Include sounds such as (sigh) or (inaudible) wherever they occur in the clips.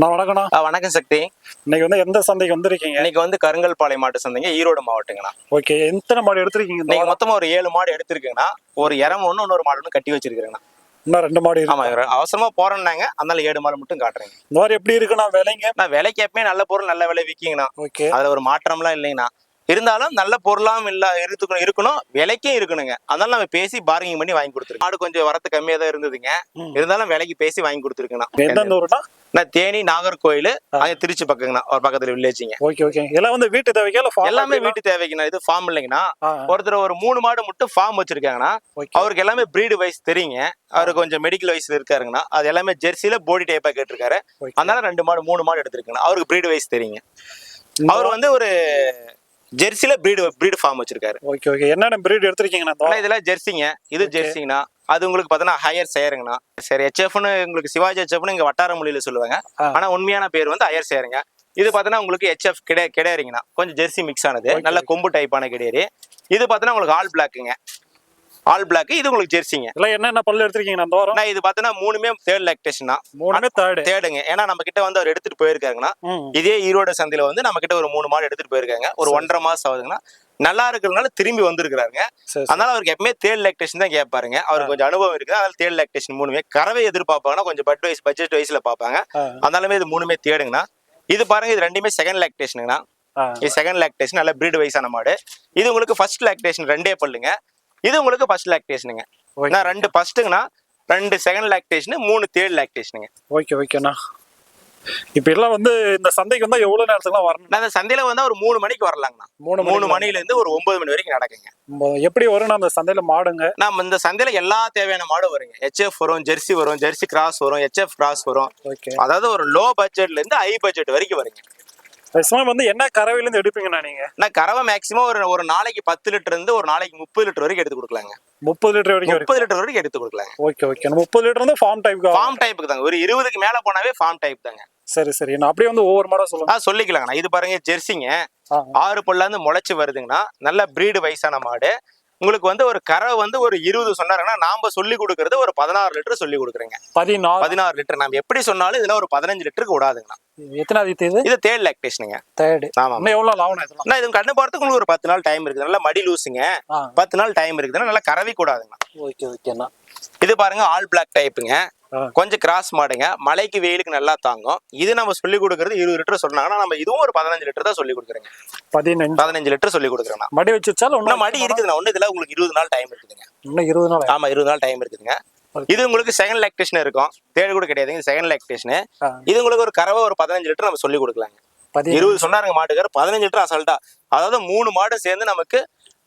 நான் வணக்கம்ண்ணா. வணக்கம் சக்தி. இன்னைக்கு வந்து எந்த சந்தைக்கு வந்திருக்கீங்க? இன்னைக்கு வந்து கருங்கல்பாளையம் மாட்டு சந்தைங்க ஈரோடு மாவட்டங்கண்ணா. ஓகே எத்தனை மாடு எடுத்திருக்கீங்க வாரம்? மொத்தமா ஒரு ஏழு மாடு எடுத்திருக்குங்கண்ணா. ஒரு இறம் ஒன்று இன்னொரு மாடு ஒன்று கட்டி வச்சிருக்கிறேங்கண்ணா. இன்னும் ரெண்டு மாடு ஆமா அவசரமா போறேன்னாங்க. அதனால ஏழு மாடு மட்டும் காட்டுறேங்க. இந்த வாரம் எப்படி இருக்குண்ணா விலைங்க? நான் விலைக்கு எப்பவுமே நல்ல பொருள் நல்ல விலை விற்கிங்கண்ணா. ஓகே. அதுல ஒரு மாற்றம்லாம் இல்லைங்கண்ணா. இருந்தாலும் நல்ல பொருளாம் இல்ல இருக்கணும் இருக்கணும். விலைக்கும் இருக்கணுங்க. அதனால நம்ம பேசி பார்கிங் பண்ணி வாங்கி கொடுத்துருக்கோம் மாடு கொஞ்சம் வரத்து கம்மியா தான் இருந்ததுங்க. இருந்தாலும் விலைக்கு பேசி வாங்கி கொடுத்துருக்கேண்ணா நான். தேனி நாகர்கோயில் அங்கே திருச்சி பக்கங்கண்ணா ஒரு பக்கத்துல வில்லேஜிங்க ஓகே ஓகே. எல்லாம் வந்து வீட்டு தேவைக்கா எல்லாமே? வீட்டு தேவைக்குண்ணா. இது ஃபார்ம் இல்லைங்கண்ணா. ஒருத்தர் ஒரு மூணு மாடு மட்டும் ஃபார்ம் வச்சிருக்காங்கண்ணா. அவருக்கு எல்லாமே பிரீடு வைஸ் தெரியுங்க. அவருக்கு கொஞ்சம் மெடிக்கல் வைஸ்ல இருக்காருங்கண்ணா. அது எல்லாமே ஜெர்சியில போடி டைப்பா கேட்டிருக்காரு. அதனால ரெண்டு மாடு மூணு மாடு எடுத்திருக்குண்ணா. அவருக்கு பிரீடு வைஸ் தெரியுங்க. அவர் வந்து ஒரு ஜெர்சியில பிரீடு பிரீடு ஃபார்ம் வச்சிருக்காரு. ஓகே ஓகே என்னென்ன பிரீட் எடுத்திருக்கீங்கண்ணா? இதெல்லாம் ஜெர்சிங்க. இது ஜெர்சிங்கண்ணா. அது உங்களுக்கு பார்த்தோன்னா ஹையர் சேருங்கண்ணா சரி ஹெச்எஃப்னு உங்களுக்கு சிவாஜி ஹெச்எஃப்னு இங்க வட்டார மொழியில சொல்லுவாங்க. ஆ. ஆனா உண்மையான பேர் வந்து ஹையர் சேருங்க இது பார்த்தோன்னா உங்களுக்கு ஹெச்எஃப் கிடை கிடையாதுங்கண்ணா. கொஞ்சம் ஜெர்சி மிக்ஸ் ஆனது. நல்ல கொம்பு டைப்பான கிடையாது. இது பார்த்தோன்னா உங்களுக்கு ஆல் பிளாக்குங்க ஆல் பிளாக் இது உங்களுக்கு ஜெர்சிங்க. எல்லாம் என்னென்ன பல்லு எடுத்திருக்கீங்கண்ணா இந்த வாரம்? இது பார்த்தோன்னா மூணுமே தேர்ட் லாக்டேஷன் தான். மூணுமே தேர்டு தேடுங்க ஏன்னா நம்ம கிட்ட வந்து அவர் எடுத்துட்டு போயிருக்காங்கன்னா இதே ஈரோடு சந்தையில வந்து நம்ம கிட்ட ஒரு மூணு மாடு எடுத்துட்டு போயிருக்காங்க. ஒரு. ஒன்றரை மாசம் ஆகுதுங்கன்னா நல்லா இருக்கிறதுனால திரும்பி வந்திருக்கிறாருங்க. அதனால அவருக்கு எப்பவுமே தேர்ட் லாக்டேஷன் தான் கேட்பாருங்க. அவருக்கு கொஞ்சம் அனுபவம் இருக்குது. அதனால தேர்ட் லாக்டேஷன் மூணுமே கறவை எதிர்பார்ப்பாங்கன்னா கொஞ்சம் பட் வைஸ் பட்ஜெட் வைஸ்ல பார்ப்பாங்க. ஆ, அதனாலுமே இது மூணுமே தேடுங்கண்ணா இது பாருங்க இது ரெண்டுமே செகண்ட் லாக்டேஷனுங்கண்ணா இது செகண்ட் லாக்டேஷன் நல்ல பிரீடு வைஸான மாடு. இது உங்களுக்கு ஃபர்ஸ்ட் லாக்டேஷன் ரெண்டே பல்லுங்க. இது உங்களுக்கு ஃபர்ஸ்ட் லாக்டேஷனுங்க நான் ரெண்டு ஃபர்ஸ்ட்டுங்கண்ணா ரெண்டு செகண்ட் லாக்டேஷன் மூணு தேர்ட் லாக்டேஷனுங்க ஓகே ஓகேண்ணா இப்ப எல்லாம் வந்து இந்த சந்தைக்கு வந்தா எவ்வளவு நேரத்துக்குலாம் வரணும்? அந்த சந்தையில வந்து ஒரு மூணு மணிக்கு வரலாங்கண்ணா. மூணு மூணு மணி மணில இருந்து ஒரு ஒன்பது மணி வரைக்கும் நடக்குங்க. எப்படி வரும்னா அந்த சந்தையில மாடுங்க? நம்ம இந்த சந்தையில எல்லா தேவையான மாடு வருங்க. ஹெச்எஃப் வரும் ஜெர்சி வரும் ஜெர்சி கிராஸ் வரும் ஹெச்எஃப் கிராஸ் வரும். ஓகே அதாவது ஒரு லோ பட்ஜெட்ல இருந்து ஹை பட்ஜெட் வரைக்கும் வருங்க. மேக்ஸிமம் வந்து என்ன கறவையில இருந்து எடுப்பீங்கண்ணா நீங்க? நான் கறவை மேக்ஸிமம் ஒரு ஒரு நாளைக்கு பத்து லிட்டர் இருந்து ஒரு நாளைக்கு முப்பது லிட்டர் வரைக்கும் எடுத்து கொடுக்கலாங்க. முப்பது லிட்டர் வரைக்கும் முப்பது லிட்டர் வரைக்கும் எடுத்து கொடுக்கலாங்க. ஓகே ஓகே முப்பது லிட்டர் வந்து ஃபார்ம் டைப் ஃபார்ம் டைப்புக்கு தாங்க. ஒரு இருபதுக்கு மேல போனாவே ஃபார்ம் டைப் தாங்க. சரி சரி. நான் அப்படியே வந்து ஒவ்வொரு மாடா சொல்லுங்க. சொல்லிக்கலாங்கண்ணா. இது பாருங்க ஜெர்சிங்க. ஆறு பல்ல இருந்து முளைச்சு வருதுங்கன்னா நல்ல பிரீடு வயசான மாடு. உங்களுக்கு வந்து ஒரு கறவை வந்து ஒரு இருபது சொன்னாருன்னா நாம சொல்லி கொடுக்கறது ஒரு பதினாறு லிட்டர் சொல்லி கொடுக்குறேங்க. பதினாறு. பதினாறு லிட்டர். நம்ம எப்படி சொன்னாலும் இதுல ஒரு பதினஞ்சு லிட்டருக்கு விடாதுங்கண்ணா எத்தனாவது இது? இது தேர்ட் லாக்டேஷனுங்க தேர்டு ஆமா எவ்வளவு லாபம் இதெல்லாம் இது கண்ணு போறதுக்கு உங்களுக்கு ஒரு பத்து நாள் டைம் இருக்குது. நல்லா மடி லூசுங்க. பத்து நாள் டைம் இருக்குதுன்னா நல்லா கறவை கூடாதுங்க ஓகே ஓகேண்ணா. இது பாருங்க ஆல் பிளாக் டைப்புங்க. கொஞ்சம் கிராஸ் மாடுங்க. மழைக்கு வெயிலுக்கு நல்லா தாங்கும். இது நம்ம சொல்லி கொடுக்கறது இருபது லிட்டர் சொன்னாங்கன்னா நம்ம இதுவும் ஒரு பதினஞ்சு லிட்டர் தான் சொல்லி கொடுக்குறேங்க. பதினஞ்சு. பதினஞ்சு லிட்டர் சொல்லி கொடுக்குறேன் மடி வச்சுச்சாலும் இன்னும் மடி இருக்குதுண்ணா ஒண்ணு இதுல உங்களுக்கு இருபது நாள் டைம் இருக்குதுங்க. இன்னும் இருபது நாள் ஆமா இருபது நாள் டைம் இருக்குதுங்க. இது உங்களுக்கு செகண்ட் லாக்டேஷன் இருக்கும். தேர்ட் கூட கிடையாதுங்க. செகண்ட் லாக்டேஷன் இது உங்களுக்கு ஒரு கறவை ஒரு பதினஞ்சு லிட்டர் நம்ம சொல்லி கொடுக்கலாங்க. இருபது சொன்னாருங்க மாட்டுக்கார. பதினஞ்சு லிட்டர் அசால்ட்டா. அதாவது மூணு மாடு சேர்ந்து நமக்கு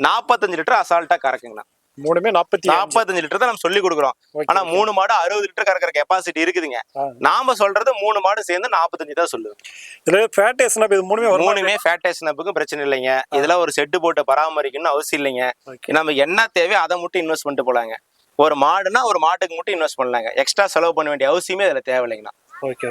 நாற்பத்தஞ்சு லிட்டர் அசால்ட்டா கறக்குங்கண்ணா. மூணுமே நாற்பத்தி. நாற்பத்தஞ்சு லிட்டர் தான் நம்ம சொல்லி கொடுக்குறோம். ஆனா. மூணு மாடு அறுபது லிட்டர் கறக்கிற கெப்பாசிட்டி இருக்குதுங்க. நாம சொல்றது மூணு மாடு சேர்ந்து நாற்பத்தஞ்சு தான் சொல்லுவோம் இதுல ஃபேட் ஏஸ்னா இது மூணுமே வரும்? மூணுமே ஃபேட்டேஷனப்புக்கும் பிரச்சனை இல்லைங்க. இதெல்லாம் ஒரு செட்டு போட்டு பராமரிக்கணும்னு அவசியம் இல்லைங்க. நம்ம என்ன தேவையோ அதை மட்டும் இன்வெஸ்ட் பண்ணிட்டு போலாங்க. ஒரு மாடுனா ஒரு மாட்டுக்கு மட்டும் இன்வெஸ்ட் பண்ணலாங்க. எக்ஸ்ட்ரா செலவு பண்ண வேண்டிய அவசியமே இதுல தேவையில்லைங்கண்ணா.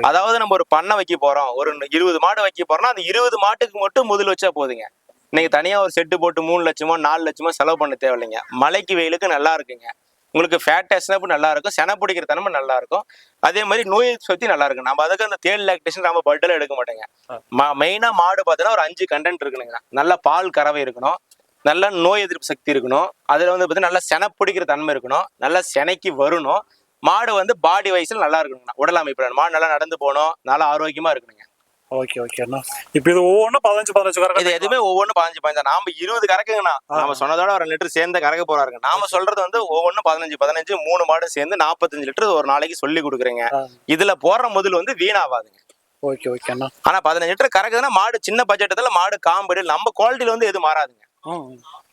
அதாவது நம்ம ஒரு பண்ணை வைக்க போறோம். ஒரு இருபது மாடு வைக்க போறோம்னா அந்த இருபது மாட்டுக்கு மட்டும் முதல் வச்சா போதுங்க. இன்னைக்கு தனியா ஒரு செட்டு போட்டு மூணு லட்சமோ நாலு லட்சமோ செலவு பண்ண தேவையில்லைங்க. மழைக்கு வெயிலுக்கு நல்லா இருக்குங்க. உங்களுக்கு ஃபேட் டெஸ்ட்னப்பு நல்லா இருக்கும். செனை பிடிக்கிற தன்மை நல்லா இருக்கும். அதே மாதிரி நோய் எதிர்ப்பு சக்தி நல்லா இருக்கும். நம்ம அதுக்கு அந்த தேல் லாக்டேஷன் நம்ம பட்டில் எடுக்க மாட்டோங்க. மெயினா மாடு பார்த்தீங்கன்னா ஒரு அஞ்சு கண்டென்ட் இருக்குனுங்க நல்ல பால் கறவை இருக்கணும். நல்ல நோய் எதிர்ப்பு சக்தி இருக்கணும். அதுல வந்து பார்த்தீங்கன்னா நல்லா செனை பிடிக்கிற தன்மை இருக்கணும். நல்லா செனைக்கு வரணும். மாடு வந்து பாடி வைஸ்ல நல்லா இருக்கணுங்கண்ணா உடல் அமைப்பு மாடு நல்லா நடந்து போகணும். நல்லா ஆரோக்கியமா இருக்கணுங்க. ஓகே ஓகேண்ணா இப்போ இது ஒவ்வொன்றும் பதினஞ்சு பதினஞ்சு இது கறக்க எதுவுமே ஒவ்வொன்றும் பதினஞ்சு பதினஞ்சு. நாம இருபது கறக்குங்கண்ணா. ஆ. நாம சொன்னதோட ஒரு லிட்டர் சேர்ந்து கறக்க போறாருங்க. நாம சொல்றது வந்து ஒவ்வொன்றும் பதினஞ்சு பதினஞ்சு மூணு மாடு சேர்ந்து நாற்பத்தஞ்சு லிட்டர் ஒரு நாளைக்கு சொல்லி கொடுக்குறேங்க. இதுல போடுற முதல் வந்து வீணாவாதுங்க. ஓகே ஓகேண்ணா ஆனா பதினஞ்சு லிட்டர் கறக்குதுன்னா மாடு சின்ன பட்ஜெட்டத்துல மாடு காம்படி நம்ம குவாலிட்டியில வந்து எதுவும் மாறாதுங்க.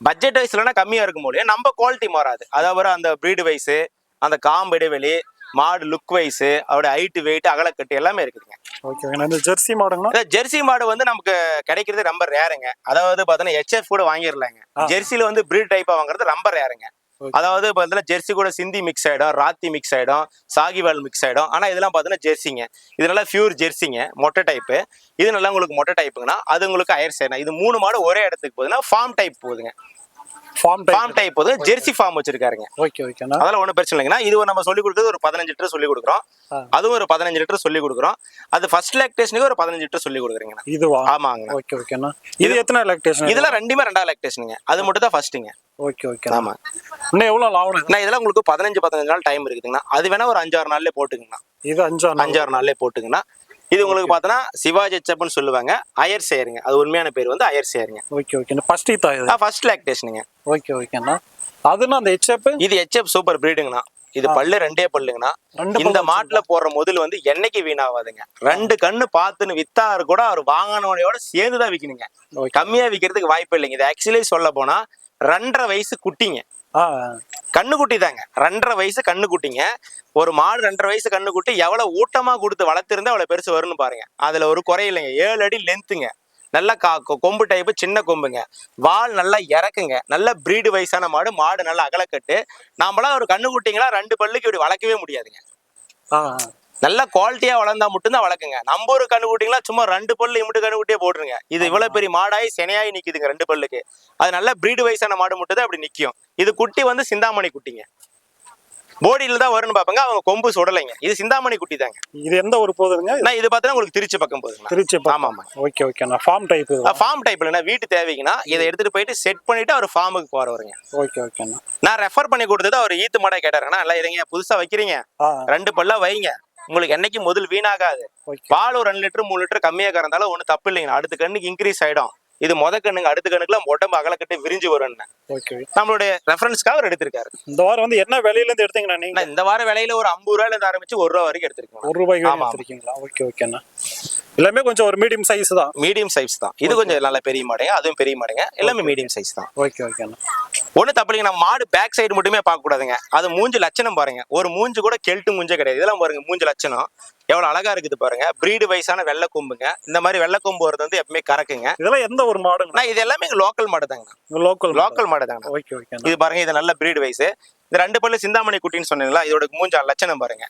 பட்ஜெட் வைஸ்லனா கம்மியா இருக்கும் போது நம்ம குவாலிட்டி மாறாது. அதாவது அந்த பிரீடு வைஸ் அந்த காம்பு இடைவெளி மாடு லுக் வைஸ் அவருடைய ஹைட்டு வெயிட் அகலக்கட்டு எல்லாமே இருக்குதுங்க. ஓகே ஓகேண்ணா இந்த ஜெர்சி மாடுங்கண்ணா அதான் ஜெர்சி மாடு வந்து நமக்கு கிடைக்கிறது ரொம்ப ரேருங்க அதாவது பார்த்தீங்கன்னா ஹெச்எஃப் கூட வாங்கிடலாங்க. ஜெர்சியில வந்து பிரீட் டைப்பா வாங்குறது ரொம்ப ரேருங்க. அதாவது பார்த்தீங்கன்னா ஜெர்சி கூட சிந்தி மிக்ஸ் ஆயிடும் ராத்தி மிக்ஸ் ஆயிடும் சாகிவால் மிக்ஸ் ஆயிடும். ஆனா இதெல்லாம் பார்த்தீங்கன்னா ஜெர்சிங்க இது நல்லா பியூர் ஜெர்சிங்க மொட்டை டைப்பு இது நல்லா உங்களுக்கு மொட்டை டைப்புங்கன்னா அது உங்களுக்கு அயர் சேனா இது மூணு மாடு ஒரே இடத்துக்கு போகுதுன்னா ஃபார்ம் டைப் போகுதுங்க. ஃபார்ம் ஃபார்ம் டைப் வந்து ஜெர்சி ஃபார்ம் வச்சிருக்காருங்க. ஓகே ஓகேண்ணா அதெல்லாம் ஒன்றும் பிரச்சனை இல்லைங்கண்ணா இது நம்ம சொல்லி கொடுக்குறது ஒரு பதினஞ்சு லிட்டர் சொல்லி கொடுக்குறோம். அதுவும் ஒரு பதினஞ்சு லிட்டர் சொல்லி கொடுக்குறோம். அது ஃபர்ஸ்ட் லாக்டேஷனுக்கு ஒரு பதினஞ்சு லிட்டர் சொல்லி கொடுக்குறீங்கண்ணா இதுவா? ஆமாங்கண்ணா ஓகே ஓகேண்ணா இது எத்தனை எலக்ட்ரேஷன் இதெல்லாம் ரெண்டுமே ரெண்டாவது லாக்டேஷனுங்க அது மட்டும் தான் ஃபர்ஸ்ட்டுங்க ஓகே ஓகே ஆமா. இன்னும் எவ்வளோ லாபம் இது? நான் இதெல்லாம் உங்களுக்கு பதினஞ்சு பதினஞ்சு நாள் டைம் இருக்குதுங்கண்ணா. அது வேணா ஒரு அஞ்சாறு நாள்லயே போட்டுங்கண்ணா இது அஞ்சா அஞ்சாறு நாள்லயே போட்டுங்கண்ணா இது உங்களுக்கு பார்த்தோன்னா சிவாஜி ஹெச்எப்னு சொல்லுவாங்க. அயர் சேருங்க. அது உண்மையான பேர் வந்து அயர் சேருங்க. ஓகே ஓகேண்ணா ஃபர்ஸ்ட் இதா. ஃபர்ஸ்ட் லாக்டேஷனுங்க ஓகே ஓகேண்ணா அதுனா அந்த ஹெச்எப் இது ஹெச்எப் சூப்பர் பிரீடுங்கண்ணா இது பல்லு ரெண்டே பல்லுங்கண்ணா. இந்த மாட்டுல போடுற முதல் வந்து என்னைக்கு வீணாவாதுங்க. ரெண்டு கண்ணு பார்த்துன்னு வித்தாரு கூட அவர் வாங்கினவனையோட சேர்ந்து தான் விற்கணுங்க ஓகே கம்மியா விற்கிறதுக்கு வாய்ப்பு இல்லைங்க. இது ஆக்சுவலி சொல்ல போனா ரெண்டரை வயசு குட்டிங்க. கண்ணுக்குட்டி தாங்க ரெண்டரை வயசு கண்ணுக்குட்டிங்க. ஒரு மாடு ரெண்டரை வயசு கண்ணுக்குட்டி எவ்வளோ ஊட்டமாக கொடுத்து வளர்த்துருந்தா அவ்வளோ பெருசு வரும்னு பாருங்க. அதில் ஒரு குறை இல்லைங்க. ஏழு அடி லென்த்துங்க நல்லா கா கொம்பு டைப்பு சின்ன கொம்புங்க. வால் நல்லா இறக்குங்க. நல்ல பிரீடு வயசான மாடு மாடு நல்லா அகலக்கட்டு. நாமளாம் ஒரு கண்ணுக்குட்டிங்களா ரெண்டு பல்லுக்கு இப்படி வளர்க்கவே முடியாதுங்க. ஆ. நல்ல குவாலிட்டியா வளர்ந்தா மட்டும்தான் வளர்க்குங்க. நம்ம ஒரு கண்ணுக்குட்டிங்களா சும்மா ரெண்டு பல்லு இமுட்டு கண்ணுக்குட்டியே போட்டுருங்க. இது இவ்வளவு பெரிய மாடாயி செனையாயி நிக்குதுங்க ரெண்டு பல்லுக்கு. அது நல்ல பிரீடு வயசான மாடு மட்டும் தான் அப்படி நிக்கும். இது குட்டி வந்து சிந்தாமணி குட்டிங்க. போடியில தான் வரும்னு பாப்பாங்க அவங்க கொம்பு சுடலைங்க. இது சிந்தாமணி குட்டி தாங்க. இது எந்த ஒரு போகுதுங்க? நான் இது பார்த்தா உங்களுக்கு திருச்சி பக்கம் போகுதுங்க. திருச்சி ஆமா ஆமா. ஓகே ஓகேண்ணா ஃபார்ம் டைப் ஃபார்ம் டைப்ல என்ன வீட்டு தேவைக்குன்னா இதை எடுத்துட்டு போயிட்டு செட் பண்ணிட்டு அவர் ஃபார்முக்கு போறவருங்க. ஓகே ஓகேண்ணா நான் ரெஃபர் பண்ணி கொடுத்தது அவர் ஈத்து மாடா கேட்டாருங்கன்னா எல்லாம் இருங்க புதுசா வைக்கிறீங்க. ரெண்டு பல்லா வைங்க. உங்களுக்கு என்னைக்கு முதல் வீணாகாது. பால் ஒரு ரெண்டு லிட்டர் மூணு லிட்டர் கம்மியா கறந்தாலும் ஒன்றும் தப்பு இல்லைங்க. அடுத்த கண்ணுக்கு இன்க்ரீஸ் ஆயிடும். இது முத கண்ணுங்க அடுத்த கண்ணுக்குலாம் உடம்பு அகலக்கட்டு விரிஞ்சு வரும்னு. ஓகே நம்மளுடைய ரெஃபரன்ஸ்க்காக அவர் எடுத்திருக்காரு. இந்த வாரம் வந்து என்ன விலையில இருந்து எடுத்தீங்கண்ணா நீங்க? இந்த வார விலையில ஒரு ஐம்பது ரூபாயில இருந்து ஆரம்பிச்சு ஒரு ரூபா வரைக்கும் எடுத்திருக்கேன். ஒரு ரூபாய்க்கு. எடுத்திருக்கீங்களா? ஓகே ஓகேண்ணா எல்லாமே கொஞ்சம் ஒரு மீடியம் சைஸ் தான். மீடியம் சைஸ் தான். இது கொஞ்சம் நல்ல பெரிய மாடுங்க அதுவும் பெரிய மாடுங்க. எல்லாமே மீடியம் சைஸ் தான். ஓகே ஓகேண்ணா ஒன்றும் தப்பு இல்லைங்க. நம்ம மாடு பேக் சைடு மட்டுமே பார்க்க கூடாதுங்க. அது மூஞ்சி லட்சணம் பாருங்க. ஒரு மூஞ்சி கூட கெல்ட்டு மூஞ்சே கிடையாது. இதெல்லாம் பாருங்க மூஞ்சி லட்சணம். எவ்வளவு அழகா இருக்குது பாருங்க. பிரீடு வயசான வெள்ளை கொம்புங்க. இந்த மாதிரி வெள்ளை கொம்பு வரது வந்து எப்பவுமே கறக்குங்க. இதெல்லாம் எந்த ஒரு நான் இது எல்லாமே லோக்கல் மாடு தாங்க லோக்கல் லோக்கல் மாடு தாங்க ஓகே ஓகேண்ணா இது பாருங்க இது நல்ல பிரீடு வயசு இந்த ரெண்டு பல்லு சிந்தாமணி குட்டின்னு சொன்னீங்களா? இதோட மூஞ்ச லட்சணம் பாருங்க.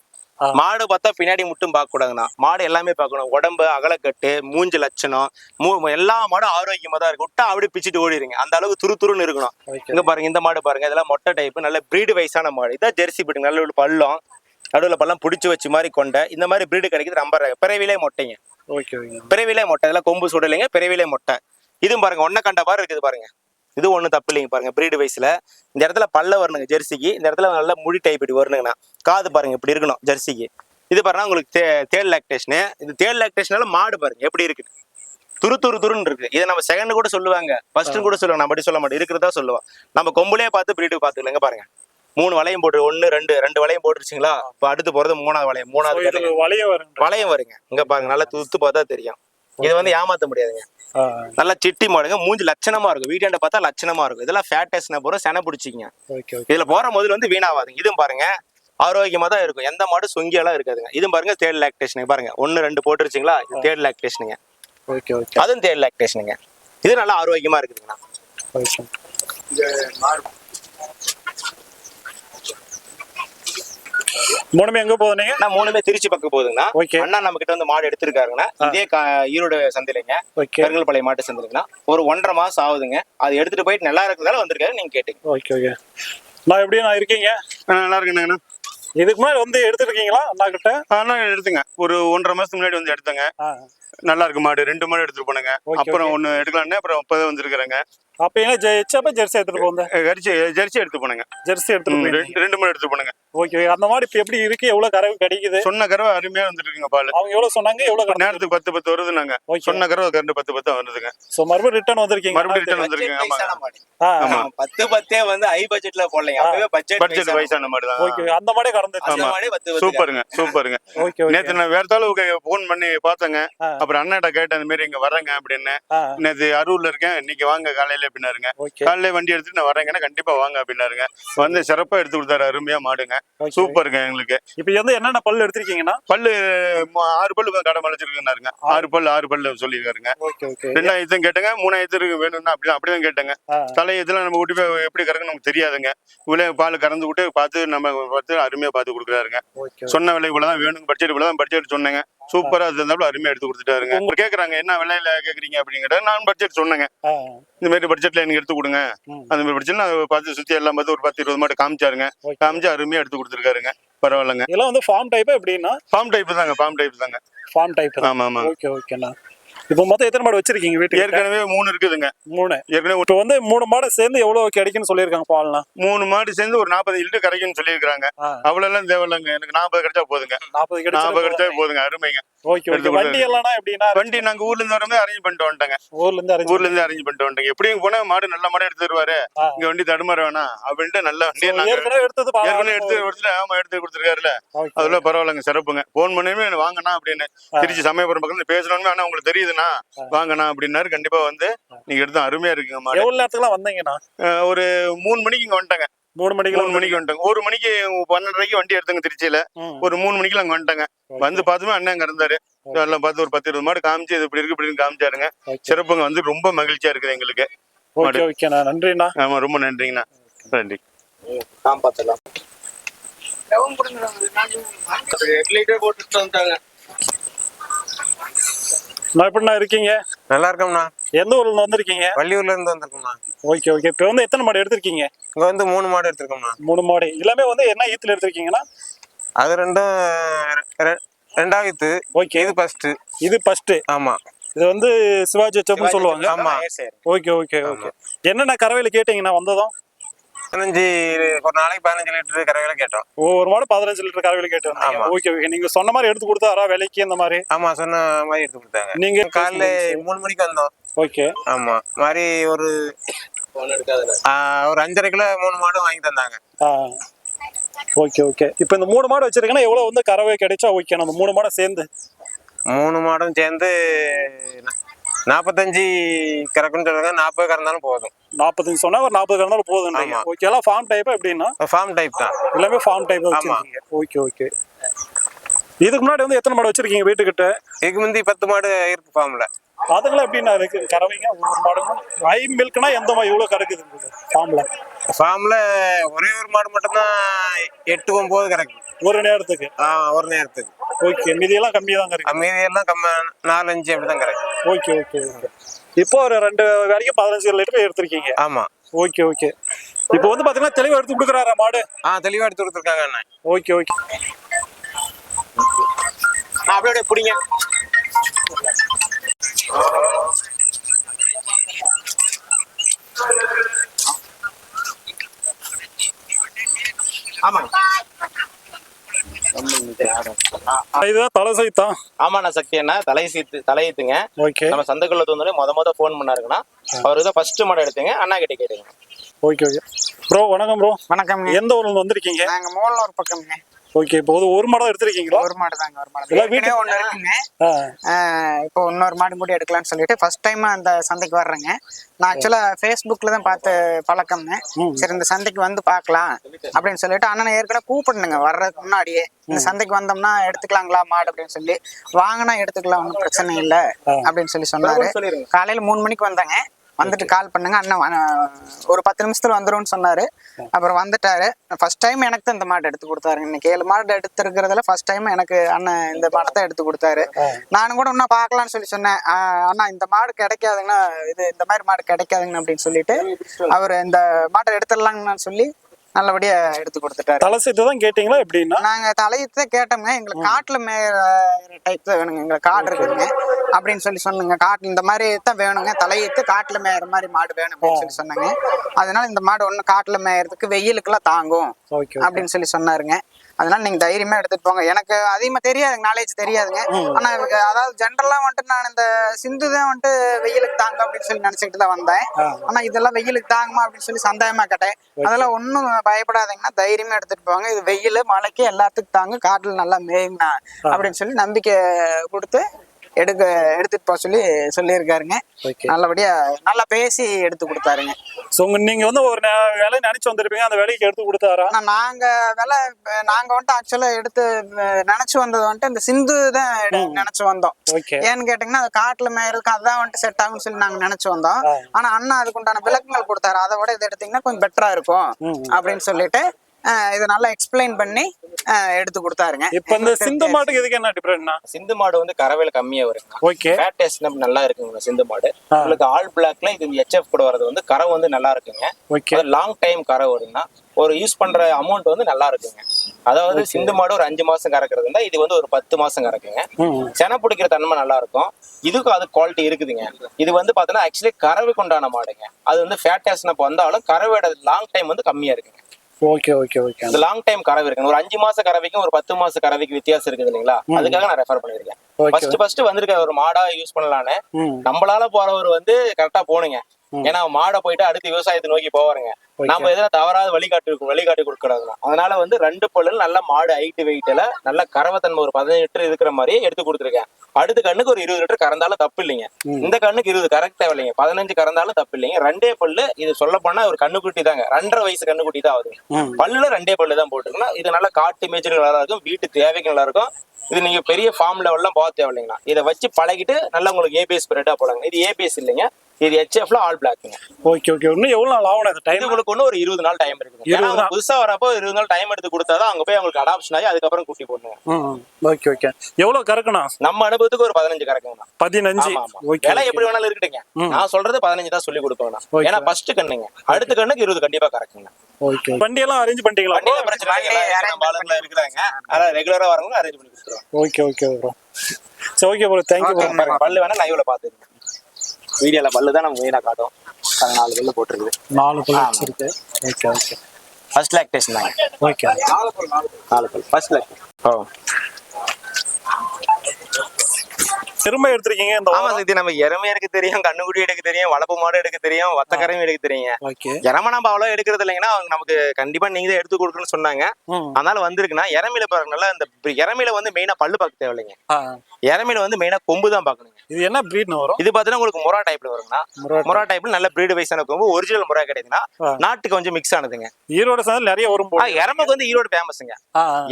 மாடு பார்த்தா பின்னாடி மட்டும் பார்க்க கூடாதுண்ணா மாடு எல்லாமே பார்க்கணும். உடம்பு அகலக்கட்டு மூஞ்சு லட்சணம் மூ எல்லா மாடும் ஆரோக்கியமா தான் இருக்கு விட்டா அப்படியே பிச்சுட்டு ஓடிடுங்க. அந்த அளவுக்கு துரு துருன்னு இருக்கணும். இங்க பாருங்க இந்த மாடு பாருங்க. இதெல்லாம் மொட்டை டைப் நல்ல பிரீடு வயசான மாடு. இதான் ஜெர்சி பிரீடு நல்ல ஒரு பள்ளம். நடுவில் பள்ளம் பிடிச்சி வச்சு மாதிரி கொண்ட. இந்த மாதிரி பிரீடு கிடைக்குது ரொம்ப. பிறவிலே மொட்டைங்க. ஓகே பிறவிலே மொட்டை. இதெல்லாம் கொம்பு சுடலைங்க பிறவிலே மொட்டை. இதுவும் பாருங்க ஒன்ன கண்ட பாரு இருக்குது பாருங்க. இது ஒன்றும் தப்பு இல்லைங்க பாருங்க பிரீடு வயசுல இந்த இடத்துல பல்ல வரணுங்க ஜெர்சிக்கு. இந்த இடத்துல நல்ல முடி டைப் இப்படி வரணுங்கண்ணா காது பாருங்க இப்படி இருக்கணும் ஜெர்சிக்கு. இது பாருங்க உங்களுக்கு தே தேர்ட் லாக்டேஷனு இது தேர்ட் லாக்டேஷனால மாடு பாருங்க எப்படி இருக்கு. துரு துரு துருன்னு இருக்கு. இதை நம்ம செகண்ட் கூட சொல்லுவாங்க. ஃபர்ஸ்ட் கூட சொல்லுவாங்க. நம்ம அப்படி சொல்ல மாட்டோம். இருக்கிறதா சொல்லுவோம். நம்ம கொம்புலயே பார்த்து பிரீடு பார்த்துக்கலங்க பாருங்க. மூணு வளையம் போட்டு ஒன்னு ரெண்டு ரெண்டு வளையம் போட்டுருச்சுங்களா? இப்போ அடுத்து போறது மூணாவது வளையம் மூணாவது வளையம். வளைய வரும் வளையம் வருங்க. இங்க பாருங்க நல்லா துத்து பார்த்தா தெரியும். இது வந்து ஏமாத்த முடியாதுங்க. நல்லா சிட்டி மாடுங்க மூஞ்சி லட்சணமா இருக்கும். வீட்டாண்ட பார்த்தா லட்சணமா இருக்கும். இதெல்லாம் ஃபேட்டஸ்ன போற செனை பிடிச்சிங்க ஓகே ஓகே இதுல போற முதல்ல வந்து வீணாவாதுங்க. இதுவும் பாருங்க ஆரோக்கியமா தான் இருக்கும். எந்த மாடு சொங்கியெல்லாம் இருக்காதுங்க. இதுவும் பாருங்க தேர்ட் லாக்டேஷன் பாருங்க ஒன்னு ரெண்டு போட்டுருச்சுங்களா? இது தேர்ட் லாக்டேஷனுங்க ஓகே ஓகே அதுவும் தேர்ட் லாக்டேஷனுங்க இது நல்லா ஆரோக்கியமா இருக்குதுங்கண்ணா. மூணுமே எங்க போகுதுனீங்க நான் மூணுமே திருச்சி பக்கம் போகுதுங்கண்ணா. ஓகே. அண்ணா நம்ம கிட்ட வந்து மாடு எடுத்திருக்காருங்கண்ணா. இதே கா- ஈரோடு சந்தையிலங்க. ஓகே. கருங்கல்பாளைய மாட்டு சந்தைங்கண்ணா. ஒரு ஒன்றரை மாசம் ஆகுதுங்க. அது எடுத்துட்டு போயிட்டு நல்லா இருக்கிறதால வந்திருக்காரு நீங்க கேட்டீங்க. Okay okay. நான் எப்படி நான் இருக்கீங்க நல்லா இருக்குண்ணா இதுக்கு முன்னாடி வந்து எடுத்துருக்கீங்களா அண்ணா கிட்ட? ஆனா எடுத்துங்க. ஒரு ஒன்றரை மாசத்துக்கு முன்னாடி வந்து எடுத்தங்க. நல்லா இருக்கு மாடு. ரெண்டு மாடு எடுத்துட்டு போனங்க. அப்புறம் ஒண்ணு எடுக்கலான்னு அப்புறம் முப்பது வந்திருக்கிறேங்க. அப்ப என்ன ஜெயிச்சப்ப ஜெர்சி எடுத்துட்டு போங்க ஜெர்சி ஜெர்சி எடுத்து போனங்க. ஜெர்சி எடுத்துட்டு ரெண்டு மாடு எடுத்து போனங்க. ஓகே அந்த மாதிரி இப்ப எப்படி இருக்கு? எவ்வளவு கறவை கிடைக்குது? சொன்ன கறவை அருமையா வந்துட்டு இருக்குங்க பால். அவங்க எவ்வளவு சொன்னாங்க? எவ்வளவு நேரத்துக்கு பத்து பத்து வருது நாங்க சொன்ன கறவை கரண்டு பத்து பத்து வருதுங்க சோ மறுபடியும் ரிட்டர்ன் வந்திருக்கீங்க. மறுபடியும் ரிட்டர்ன் வந்திருக்குங்க. ஆமா. பத்து பத்தே வந்து ஹை பட்ஜெட்ல போடலைங்க. அப்பவே பட்ஜெட் பட்ஜெட் வயசான மாடு தான். ஓகே அந்த மாதிரி கறந்துச்சு அந்த பத்து பத்து. சூப்பருங்க சூப்பருங்க. (laughs) ஓகே நேத்து நான் வேற தாலுக்கு போன் பண்ணி பார்த்தேங்க. அப்புறம் அண்ணாட்ட கேட்டேன் இந்த மாதிரி இங்க வரேங்க அப்படின்னு. நேத்து அரூர்ல இருக்கேன். இன்னைக்கு வாங்க காலையில அப்படின்னாருங்க. காலையில வண்டி எடுத்துட்டு நான் வரேங்கன்னா கண்டிப்பா வாங்க அப்படின்னாருங்க. வந்து சிறப்பா எடுத்து கொடுத்தாரு அருமையா மாடுங்க. சூப்பருங்க எங்களுக்கு. இப்போ வந்து என்னென்ன பல்லு எடுத்திருக்கீங்கன்னா? பல்லு ஆறு பல்லு கடை மலைச்சிருக்குனாருங்க ஆறு பல்லு ஆறு பல்லு சொல்லியிருக்காருங்க. ரெண்டாயிரத்தும் கேட்டேங்க மூணாயிரத்துக்கு வேணும்னா அப்படிதான் அப்படிதான் கேட்டேங்க. தலையத்துல நம்ம விட்டு போய் எப்படி கறக்கணும் நமக்கு தெரியாதுங்க. இவ்வளோ பால் கறந்து விட்டு பார்த்து நம்ம பார்த்து அருமையா பார்த்து கொடுக்குறாருங்க. சொன்ன விலை இவ்வளவுதான் வேணும் பட்ஜெட் இவ்வளவுதான் பட்ஜெட் சொன்னேங்க. சூப்பரா இருந்தாலும் அருமையா எடுத்து கொடுத்துட்டாருங்க. அவங்க கேக்குறாங்க என்ன விலையில கேக்குறீங்க? அப்படிங்கிற நான் பட்ஜெட் சொன்னேங்க. இந்த மாதிரி பட்ஜெட்ல எனக்கு எடுத்து கொடுங்க. அந்த மாதிரி பட்ஜெட் நான் பார்த்து சுத்தி எல்லாம் பார்த்து ஒரு பத்து இருபது மாடு காமிச்சாருங்க. காமிச்சு அருமையா எடுத்து கொடுத்துருக்காருங்க. பரவாயில்லைங்க. இதெல்லாம் வந்து ஃபார்ம் டைப் எப்படின்னா? ஃபார்ம் டைப் தாங்க ஃபார்ம் டைப் தாங்க. ஃபார்ம் டைப் ஆமா ஆமா ஓகே ஓகேண்ணா. இப்போ மொத்தம் எத்தனை மாடு வச்சிருக்கீங்க வீட்டுக்கு? ஏற்கனவே மூணு இருக்குதுங்க. மூணு. ஏற்கனவே இப்போ வந்து மூணு மாடு சேர்ந்து எவ்வளவு கிடைக்குன்னு சொல்லியிருக்காங்க பால்னா? மூணு மாடு சேர்ந்து ஒரு நாற்பது லிட்டர் கிடைக்கும்னு சொல்லியிருக்காங்க ஆ. அவ்வளவு எல்லாம் தேவையில்லைங்க. எனக்கு நாற்பது கிடைச்சா போதுங்க. நாற்பது நாற்பது கிடைச்சா கிடைச்சா போதுங்க. அருமைங்க. ஓகே வண்டி எல்லாம்னா எப்படின்னா? வண்டி நாங்க ஊர்ல இருந்து வரமே அரேஞ்ச் பண்ணிட்டு வந்துட்டோங்க. ஊர்ல இருந்து அரேஞ்ச் ஊர்ல இருந்து அரேஞ்ச் பண்ணிட்டு வந்துட்டோங்க. எப்படியும் போனா மாடு நல்ல மாடு எடுத்து தருவாரு ஆ. இங்க வண்டி தடுமாற வேணாம். அப்படின்ட்டு நல்ல நாங்க ஏற்கனவே எடுத்தது ஏற்கனவே எடுத்து கொடுத்துட்டு ஆமா எடுத்து கொடுத்துருக்காருல. அதெல்லாம் பரவாயில்லைங்க. சிறப்புங்க. போன் பண்ணி வாங்கண்ணா அப்படின்னு திருச்சி சமயபுரம் பக்கத்துல பேசணும்னு ஆனா உங்களுக்கு தெரியுதுண்ணா வாங்கண்ணா அப்படின்னாரு. கண்டிப்பா வந்து நீங்க எடுத்து அருமையா இருக்குங்க மாடு. எவ்வளவு நேரத்துக்குலாம் வந்தீங்கண்ணா? ஒரு மூணு மணிக்கு இங்க வந்துட்டாங்க. மூணு மணிக்கு மூணு மணிக்கு வந்துட்டாங்க. ஒரு மணிக்கு பன்னெண்டரைக்கு வண்டி எடுத்தாங்க திருச்சியில. ஒரு மூணு மணிக்கு அங்க வந்துட்டாங்க. வந்து பார்த்துமே அண்ணன் அங்க இருந்தாரு. எல்லாம் பார்த்து ஒரு பத்து இருபது மாடு காமிச்சு இது இப்படி இருக்கு இப்படின்னு காமிச்சாருங்க. சிறப்புங்க. வந்து ரொம்ப மகிழ்ச்சியா இருக்குது எங்களுக்கு. நன்றிண்ணா. ஆமா ரொம்ப நன்றிங்கண்ணா. நன்றி. காப்பாத்தலாம் போட்டுட்டு வந்துட்டாங்க. எப்படிண்ணா இருக்கீங்க? நல்லா இருக்கோம்ண்ணா எந்த ஊர்ல இருந்து வந்திருக்கீங்க? வள்ளியூர்ல இருந்து வந்திருக்கோம்ண்ணா ஓகே ஓகே. இப்போ வந்து எத்தனை மாடு எடுத்திருக்கீங்க? இங்க வந்து மூணு மாடு எடுத்திருக்கோம்ண்ணா மூணு மாடு. எல்லாமே வந்து என்ன ஈத்துல எடுத்திருக்கீங்கன்னா? அது ரெண்டும் ரெண்டாவது ஓகே. இது ஃபர்ஸ்ட் இது ஃபர்ஸ்ட் ஆமா. இது வந்து சிவாஜி வச்சப்பன்னு சொல்லுவாங்க ஆமா. Okay okay okay. என்னென்ன கறவையில கேட்டீங்கண்ணா வந்ததும்? பதினஞ்சு ஒரு நாளைக்கு பதினஞ்சு லிட்டர் கறவையில கேட்டோம். ஒவ்வொரு மாடு பதினஞ்சு லிட்டர் கறவையில கேட்டு வந்தீங்க ஆமா. Okay okay. நீங்க சொன்ன மாதிரி எடுத்து கொடுத்தாரா விலைக்கு இந்த மாதிரி? ஆமா சொன்ன மாதிரி எடுத்து கொடுத்தாங்க. நீங்க காலைல மூணு மணிக்கு வந்தோம். ஓகே. ஆமா. மாதிரி ஒரு ஒரு அஞ்சரை கிலோ மூணு மாடும் வாங்கி தந்தாங்க. Okay okay. இப்போ இந்த மூணு மாடு வச்சிருக்கேன்னா எவ்வளவு வந்து கறவை கிடைச்சா ஓகே? நம்ம மூணு மாடை சேர்ந்து. மூணு மாடும் சேர்ந்து நாற்பத்தஞ்சு கறக்குன்னு சொல்றாங்க. நாற்பது கறந்தாலும் போதும். நாற்பத்தஞ்சு சொன்னா ஒரு நாற்பது கறந்தாலும் போதும் ஆமா. ஓகே எல்லாம் ஃபார்ம் டைப்பா எப்படின்னா? ஃபார்ம் டைப் தான். எல்லாமே ஃபார்ம் டைப் வச்சிருக்கீங்க. ஓகே ஓகே இதுக்கு முன்னாடி வந்து எத்தனை மாடு வச்சிருக்கீங்க வீட்டுக்கிட்ட? இதுக்கு முந்தி பத்து மாடு இருக்கு ஃபார்ம்ல அதுக்கெல்லாம் எப்படின்னா இருக்கு? கறவைங்க ஒவ்வொரு மாடுக்கும் ஐ மில்க்னா எந்த மாதிரி எவ்வளவு கறக்குது ஃபார்ம்ல ஃபார்ம்ல ஒரே ஒரு மாடு மட்டும்தான் எட்டு ஒன்பது கறக்கு ஒரு நேரத்துக்கு? ஆ ஒரு நேரத்துக்கு. ஓகே மீதியெல்லாம் கம்மியா தான் கறக்குது. மீதி எல்லாம் கம்ம நாலஞ்சு அப்படிதான் கறக்கு ஓகே ஓகே. ஓகே இப்போ ஒரு ரெண்டு வரைக்கும் பதினஞ்சு லிட்டர் எடுத்திருக்கீங்க. ஆமா. Okay okay. இப்போ வந்து பாத்தீங்கன்னா தெளிவா எடுத்து கொடுக்குறாரா மாடு? ஆ தெளிவா எடுத்து கொடுத்துருக்காங்க அண்ணன் ஓகே ஓகே. அப்படியே பிடிங்க. ஆமாங்க. இதுதான் தலை சைத்தான் ஆமாண்ணா சக்தி அண்ணா. தலை சீத்து தலையீத்துங்க ஓகே. நம்ம சந்தைக்குள்ள தோந்தோடனே முத முத ஃபோன் பண்ணாருங்கண்ணா. அவருக்கு தான் ஃபர்ஸ்ட் மாடல் எடுத்தீங்க அண்ணா கிட்ட கேட்டுங்க. Okay okay. ப்ரோ வணக்கம் ப்ரோ வணக்கம்ங்க. எந்த ஊர்ல இருந்து வந்திருக்கீங்க? நாங்க மூலனூர் பக்கம்ங்க. ஓகே இப்போ ஒரு மாடம் எடுத்திருக்கீங்களா? ஒரு மாடு தாங்க ஒரு மாடு. ஏற்கனவே ஒண்ணு இருக்குங்க. இப்போ இன்னொரு மாடு கூட எடுக்கலாம்னு சொல்லிட்டு ஃபர்ஸ்ட் டைம் அந்த சந்தைக்கு வர்றேங்க. நான் ஆக்சுவலா ஃபேஸ்புக்ல தான் பார்த்து பழக்கம்னு சரி இந்த சந்தைக்கு வந்து பார்க்கலாம் அப்படின்னு சொல்லிட்டு அண்ணனை ஏற்கனவே கூப்பிடணுங்க வர்றதுக்கு முன்னாடியே. இந்த சந்தைக்கு வந்தோம்னா எடுத்துக்கலாங்களா மாடு அப்படின்னு சொல்லி. வாங்கினா எடுத்துக்கலாம் ஒன்றும் பிரச்சனை இல்லை அப்படின்னு சொல்லி சொன்னாரு. காலையில மூணு மணிக்கு வந்தாங்க. வந்துட்டு கால் பண்ணுங்க. அண்ணன் ஒரு பத்து நிமிஷத்துல வந்துரும்னு சொன்னாரு. அப்புறம் வந்துட்டாரு. ஃபர்ஸ்ட் டைம் எனக்கு தான் இந்த மாடு எடுத்து கொடுத்தாரு. இன்னைக்கு ஏழு மாடு எடுத்திருக்கிறதுல ஃபர்ஸ்ட் டைம் எனக்கு அண்ணன் இந்த மாடை தான் எடுத்து கொடுத்தாரு. நானும் கூட இன்னும் பார்க்கலாம்னு சொல்லி சொன்னேன். அண்ணா இந்த மாடு கிடைக்காதுங்கண்ணா இது இந்த மாதிரி மாடு கிடைக்காதுங்கண்ணா அப்படின்னு சொல்லிட்டு அவர் இந்த மாட்டை எடுத்துடலாங்கன்னு சொல்லி நல்லபடியா எடுத்து கொடுத்துட்டாரு. தலை சைத்து தான் கேட்டீங்களா? எப்படின்னா? நாங்க தலையத்தை கேட்டோங்க எங்களுக்கு காட்டுல மேயிற டைப் தான் வேணுங்க. எங்களுக்கு காடு இருக்குதுங்க. அப்படின்னு சொல்லி சொன்னங்க. காட்டுல இந்த மாதிரி தான் வேணுங்க. தலையத்து காட்டுல மேயிற மாதிரி மாடு வேணும் அப்படின்னு சொல்லி சொன்னாங்க. அதனால இந்த மாடு ஒண்ணு காட்டுல மேயறதுக்கு வெயிலுக்கெல்லாம் தாங்கும் அப்படின்னு சொல்லி சொன்னாருங்க. அதனால நீங்க தைரியமா எடுத்துட்டு போங்க. எனக்கு அதிகமா தெரியாதுங்க. நாலேஜ் தெரியாதுங்க ஆனா அதாவது ஜென்ரலா வந்துட்டு நான் இந்த சிந்து தான் வந்துட்டு வெயிலுக்கு தாங்க அப்படின்னு சொல்லி நினைச்சிட்டு தான் வந்தேன். ஆனா இதெல்லாம் வெயிலுக்கு தாங்குமா அப்படின்னு சொல்லி சந்தேகமா கேட்டேன். அதெல்லாம் ஒன்றும் பயப்படாதீங்கன்னா தைரியமா எடுத்துட்டு போங்க. இது வெயில் மழைக்கு எல்லாத்துக்கும் தாங்க காட்டுல நல்லா மேயுங்கண்ணா அப்படின்னு சொல்லி நம்பிக்கை கொடுத்து எடுக்க எடுத்துட்டு போக சொல்லி சொல்லியிருக்காருங்க. நல்லபடியா நல்லா பேசி எடுத்து கொடுத்தாருங்க. ஸோ நீங்க வந்து ஒரு வேலை நினைச்சு வந்திருப்பீங்க அந்த வேலைக்கு எடுத்து கொடுத்தாரா? நாங்க விலை நாங்க வந்துட்டு ஆக்சுவலா எடுத்து நினைச்சு வந்தது வந்துட்டு இந்த சிந்து தான் நினைச்சு வந்தோம். ஏன்னு கேட்டீங்கன்னா அது காட்டுல மேயறதுக்கு அதான் வந்துட்டு செட் ஆகும்னு சொல்லி நாங்க நினைச்சு வந்தோம். ஆனா அண்ணா அதுக்கு உண்டான விளக்கங்கள் கொடுத்தாரு. அதை விட இதை எடுத்தீங்கன்னா கொஞ்சம் பெட்டரா இருக்கும். அப்படின்னு சொல்லிட்டு இதை நல்லா எக்ஸ்பிளைன் பண்ணி எடுத்து கொடுத்தாருங்க. இப்ப இந்த சிந்து மாட்டுக்கு இதுக்கு என்ன டிஃபரெண்ட்னா சிந்து மாடு வந்து கறவையில கம்மியா வருங்க ஓகே ஃபேட் டெஸ்ட் நல்லா இருக்குங்க சிந்து மாடு. உங்களுக்கு ஆல் பிளாக்ல இது ஹெச்எஃப் கூட வரது வந்து கரை வந்து நல்லா இருக்குங்க. ஓகே லாங் டைம் கரை வருதுன்னா ஒரு யூஸ் பண்ற அமௌண்ட் வந்து நல்லா இருக்குங்க. அதாவது சிந்து மாடு ஒரு அஞ்சு மாசம் கறக்குறதுன்னா இது வந்து ஒரு பத்து மாசம் கறக்குங்க. செனை பிடிக்கிற தன்மை நல்லா இருக்கும். இதுக்கும் அது குவாலிட்டி இருக்குதுங்க. இது வந்து பாத்தீங்கன்னா ஆக்சுவலி கறவைக்கு உண்டான மாடுங்க. அது வந்து ஃபேட் டெஸ்ட் வந்தாலும் கறவையோட லாங் டைம் வந்து கம்மியா இருக்குங்க. Okay okay okay. இந்த லாங் டைம் கறவை இருக்கு ஒரு அஞ்சு மாச கறவைக்கும் ஒரு பத்து மாச கறவைக்கு வித்தியாசம் இருக்குது இல்லைங்களா? அதுக்காக நான் ரெஃபர் பண்ணிருக்கேன். ஃபர்ஸ்ட் ஃபர்ஸ்ட் வந்திருக்க ஒரு மாடா யூஸ் பண்ணலான்னு நம்மளால போறவர் வந்து கரெக்டா போனுங்க ஏன்னா மாடை போயிட்டு அடுத்து விவசாயத்தை நோக்கி போவாருங்க. நம்ம எதுனா தவறாத வழிகாட்டு வழிகாட்டி கொடுக்கறதுனா அதனால வந்து ரெண்டு பல்லு நல்ல மாடு ஹைட் வெயிட்ல நல்ல கறவைத்தன்மை ஒரு பதினஞ்சு லிட்டர் இருக்கிற மாதிரியே எடுத்து கொடுத்துருக்கேன். அடுத்த கண்ணுக்கு ஒரு இருபது லிட்டர் கறந்தாலும் தப்பு இல்லைங்க. இந்த கண்ணுக்கு இருபது கரெக்ட் தேவையில்லைங்க பதினஞ்சு கறந்தாலும் தப்பு இல்லைங்க. ரெண்டே பல்லு இது சொல்ல போனா ஒரு கண்ணுக்குட்டி தாங்க. ரெண்டரை வயசு கண்ணுக்குட்டி தான் ஆகுது. பல்லுல ரெண்டே பல்லு தான் போட்டுருக்குன்னா இது நல்லா காட்டு மேய்ச்சல் நல்லா இருக்கும் வீட்டு தேவைக்கு நல்லா இருக்கும் இது நீங்க பெரிய ஃபார்ம் லெவல்லாம் போக தேவையில்லைங்கண்ணா இதை வச்சு பழகிட்டு நல்லா உங்களுக்கு ஏபிஎஸ் ஸ்ப்ரெட்டா போடுங்க இது ஏபிஎஸ் இல்லைங்க. இது ஹெச்எஃப்ல ஆல் பிளாக்குங்க ஓகே ஓகே இன்னும் எவ்வளவு நாள் ஆகணும் டைம் உங்களுக்கு ஒண்ணு ஒரு இருபது நாள் டைம் இருக்குது ஏன்னா அவங்க. புதுசா வரப்போ இருபது நாள் டைம் எடுத்து கொடுத்தாதான் அங்க போய் அவங்களுக்கு அடாப்ஷன் ஆகி அதுக்கப்புறம் குட்டி போடணும். ஓகே ஓகே எவ்வளவு கறக்கணும் நம்ம அனுபவத்துக்கு ஒரு பதினஞ்சு கறக்குங்கண்ணா. பதினஞ்சு. விலை எப்படி வேணாலும் இருக்கட்டுங்க. நான் சொல்றது பதினஞ்சு தான் சொல்லி கொடுப்பேன். ஏன்னா ஃபர்ஸ்ட் கண்ணுங்க. அடுத்த கண்ணுக்கு இருபது கண்டிப்பா கறக்குங்க ஓகே வண்டி எல்லாம் அரேஞ்ச் பண்ணிட்டீங்களா? வண்டியில பிரச்சனை இல்லை. இருக்கிறாங்க. அதான் ரெகுலரா வரவங்க அரேஞ்ச் பண்ணி கொடுத்துருவோம் ஓகே ஓகே ப்ரோ சரி ஓகே ப்ரோ தேங்க்யூ பல்லு வேணா லைவ்ல பாத்துருங்க வீடியோல பல்லு தான் நம்ம மெயினா காட்டும். அது நாலு பல்லு போட்டுருக்குது நாலு பல்லு வச்சிருக்கு. ஓகே ஓகே ஃபர்ஸ்ட் லாக்டேஷன் தாங்க. ஓகே நாலு பல்லு. ஃபர்ஸ்ட் லாக் ஓ. திரும்ப எடுத்திருக்கீங்க இந்த ஆமா சக்தி நம்ம எருமை எடுக்க தெரியும் கண்ணுக்குட்டி எடுக்க தெரியும் வளப்பு மாடு எடுக்க தெரியும் வத்தக்கரையும் எடுக்க தெரியும் எரம நம்ம அவ்வளவு எடுக்கிறது இல்லைங்கன்னா அவங்க நமக்கு கண்டிப்பா நீங்க தான் எடுத்து கொடுக்கணும்னு சொன்னாங்க. அதனால வந்திருக்குன்னா இறமையில பாருங்கனால இந்த இறமையில வந்து மெயினா பல்லு பார்க்க தேவையில்லைங்க. இறமையில வந்து மெயினா கொம்பு தான் பார்க்கணுங்க. இது என்ன ப்ரீட்னு வரும்? இது பாத்தீங்கன்னா உங்களுக்கு முரா டைப்ல வருங்கண்ணா. முரா டைப்ல நல்ல பிரீடு வயசான கொம்பு ஒரிஜினல் முறை கிடைக்குதுன்னா. நாட்டுக்கு கொஞ்சம் மிக்ஸ் ஆனதுங்க. ஈரோடு சேர்ந்து நிறைய வரும் எரமைக்கு வந்து ஈரோடு ஃபேமஸுங்க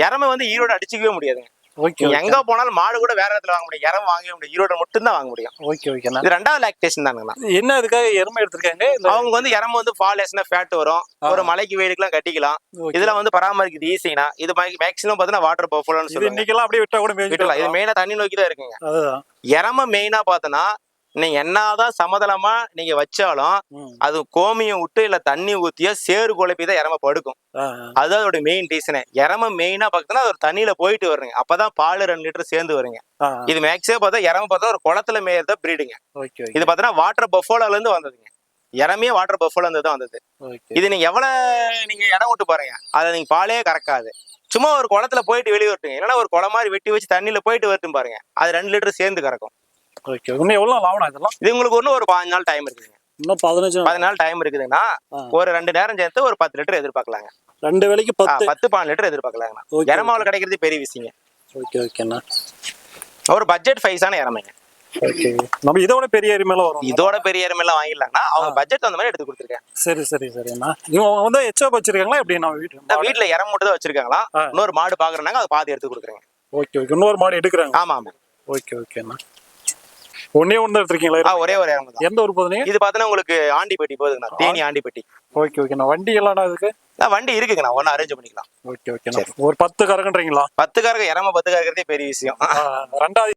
எரமை வந்து ஈரோடு அடிச்சுக்கவே முடியாதுங்க. ஓகே எங்க போனாலும் மாடு கூட வேற இடத்துல வாங்க முடியும். எரம் வாங்கவே முடியும். ஈரோடு மட்டும் தான் வாங்க முடியும். ஓகே ஓகேண்ணா இது ரெண்டாவது லாக்டேஷன் தானுங்கண்ணா என்ன இதுக்காக எருமை எடுத்திருக்காங்க? அவங்க வந்து இறம வந்து ஃபால் ஏசினா ஃபேட் வரும். ஒரு மலைக்கு வெயிலுக்குலாம் கட்டிக்கலாம். Okay. இதுல வந்து பராமரிக்கிறது ஈஸிங்கண்ணா இது மேக்ஸிமம் பாத்தீங்கன்னா வாட்டர் பஃபோலன்னு இது சொல்லுவாங்க. இன்னைக்கெல்லாம் அப்படியே விட்டா கூட விட்டுலாம் இது மெயினா தண்ணி நோக்கி தான் இருக்குங்க. இறம மெயினா பார்த்தோன்னா நீங்க என்னதான் சமதளமா நீங்க வச்சாலும். அது கோமியம் விட்டு இல்ல தண்ணி ஊத்தியோ சேறு குழப்பி தான் இறம படுக்கும். அதுதான் அதோட மெயின் ரீசனே இறம மெயினா பார்த்தோன்னா அது ஒரு தண்ணியில போயிட்டு வருங்க. அப்பதான் பால் ரெண்டு லிட்டர் சேர்ந்து வருங்க. இது மேக்ஸிமம் பார்த்தா இறம பார்த்தா ஒரு குளத்துல மேயறத பிரீடுங்க இது பார்த்தோன்னா வாட்டர் பஃபோலால இருந்து வந்ததுங்க. இறமையே வாட்டர் பஃபோல இருந்து தான் வந்தது. இது நீங்க எவ்வளவு நீங்க இடம் விட்டு பாருங்க. அதை நீங்க பாலே கறக்காது. சும்மா ஒரு குளத்துல போயிட்டு வெளியே வரட்டுங்க. இல்லைன்னா ஒரு குளம் மாதிரி வெட்டி வச்சு தண்ணியில போயிட்டு வரட்டும் பாருங்க. அது ரெண்டு லிட்டர் சேர்ந்து கறக்கும். ஓகே இன்னும் நாள் ஆகணும் இதெல்லாம்? இது உங்களுக்கு ஒன்றும் ஒரு பாஞ்சு நாள் டைம் இருக்குதுங்க. இன்னும் பதினஞ்சு நாள். பதினாலு டைம் இருக்குதுங்கன்னா ஆ. ஒரு ரெண்டு நேரம் சேர்த்து ஒரு பத்து லிட்டர் எதிர்பார்க்கலாங்க. ரெண்டு வேலைக்கு பத்து. பத்து பாஞ்சு லிட்டர் எதிர்பார்க்கலாங்கண்ணா. Okay, இறமாவில் கிடைக்கிறது பெரிய விஷயங்க. ஓகே ஓகேண்ணா ஒரு பட்ஜெட் ஃபைஸான இறமைங்க ஓகே நம்ம இதோட பெரிய எருமையில வரும். இதோட பெரிய இறமையெல்லாம் வாங்கிடலாங்கன்னா அவங்க பட்ஜெட் அந்த மாதிரி எடுத்து கொடுத்துருக்கேன். சரி சரி சரிண்ணா இவங்க வந்து எச்சப் வச்சிருக்காங்களா எப்படி நம்ம வீட்டு வீட்டுல இறம் மட்டும் தான் வச்சிருக்காங்களா. இன்னொரு மாடு பாக்குறாங்க அதை பாதி எடுத்து கொடுக்குறேங்க. ஓகே ஓகே இன்னொரு மாடு எடுக்கிறாங்க. ஆமா ஆமா. ஓகே ஓகேண்ணா ஒன்னே ஒன்று தான் எடுத்திருக்கீங்களா ஒரே ஒரு தான். எந்த ஊர் போகுது நீங்க இது பார்த்தீங்கன்னா உங்களுக்கு ஆண்டிப்பட்டி போகுதுங்கண்ணா தேனி ஆண்டிப்பட்டி. ஓகே ஓகேண்ணா வண்டி எல்லாம் இதுக்கு? வண்டி இருக்குங்கண்ணா. ஒன்னு அரேஞ்ச் பண்ணிக்கலாம். ஓகே ஓகேண்ணா. ஒரு பத்து கறக்குன்றீங்களா பத்துக்காரங்க இறம பத்துக்காரங்கிறதே பெரிய விஷயம். ரெண்டாவது